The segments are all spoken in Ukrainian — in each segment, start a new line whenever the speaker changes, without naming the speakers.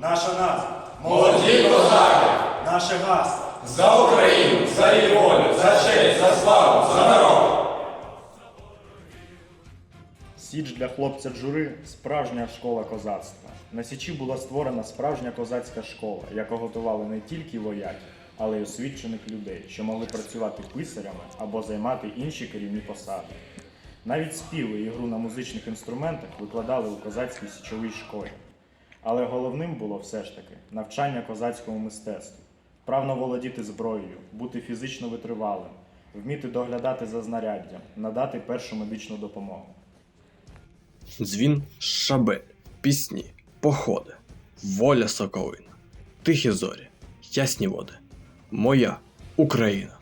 Наша назва.
Молоді козаки!
Наше гасло.
За Україну, за її волю, за честь, за славу, за народ!
Січ для хлопця Джури справжня школа козацтва. На Січі була створена справжня козацька школа, яка готувала не тільки вояків, але й освічених людей, що могли працювати писарями або займати інші керівні посади. Навіть співи і гру на музичних інструментах викладали у козацькій січовій школі. Але головним було все ж таки навчання козацькому мистецтву, вправно володіти зброєю, бути фізично витривалим, вміти доглядати за знаряддям, надати першу медичну допомогу.
Дзвін шабель, пісні, походи, воля соколина, тихі зорі, ясні води. Моя Україна.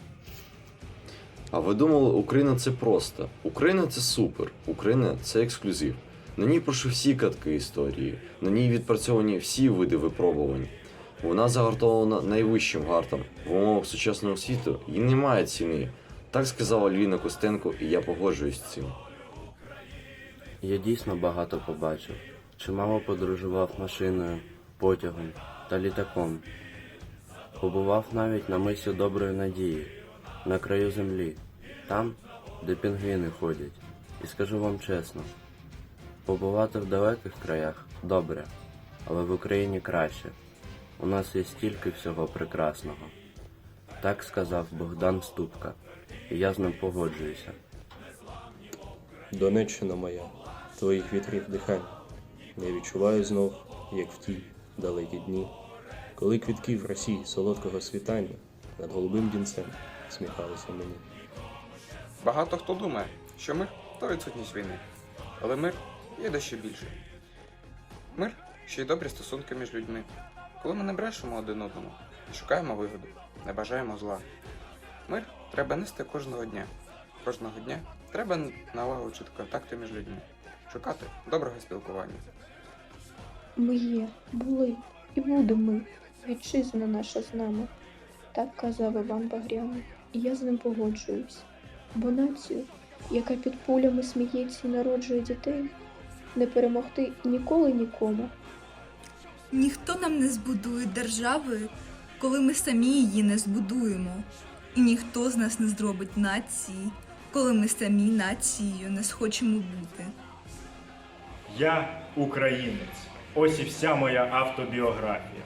А ви думали, Україна це просто. Україна це супер. Україна це ексклюзив. На ній прошу всі катки історії, на ній відпрацьовані всі види випробувань. Вона загартована найвищим гартом в умовах сучасного світу і немає ціни. Так сказала Львіна Костенко, і я погоджуюсь з цим.
Я дійсно багато побачив. Чимало подорожував машиною, потягом та літаком. Побував навіть на мисі Доброї Надії, на краю землі, там, де пінгвіни ходять. І скажу вам чесно, побувати в далеких краях добре, але в Україні краще. У нас є стільки всього прекрасного. Так сказав Богдан Ступка, і я з ним погоджуюся.
Донеччина моя, твоїх вітрів дихань. Я відчуваю знов, як в ті далекі дні, коли квітки в росі солодкого світання над голубим дінцем сміхалися мені.
Багато хто думає, що мир то відсутність війни. Але мир є дещо більше. Мир ще й добрі стосунки між людьми. Коли ми не брешемо один одному, шукаємо вигоду, не бажаємо зла. Мир треба нести кожного дня. Кожного дня треба налагоджувати контакти між людьми, шукати доброго спілкування.
Ми є, були і будемо. Вітчизна наша з нами. Так казав Іван Багряний, і я з ним погоджуюсь. Бо націю, яка під пулями сміється і народжує дітей, не перемогти ніколи нікому.
Ніхто нам не збудує держави, коли ми самі її не збудуємо. І ніхто з нас не зробить нації, коли ми самі нацією не схочемо бути.
Я українець. Ось і вся моя автобіографія.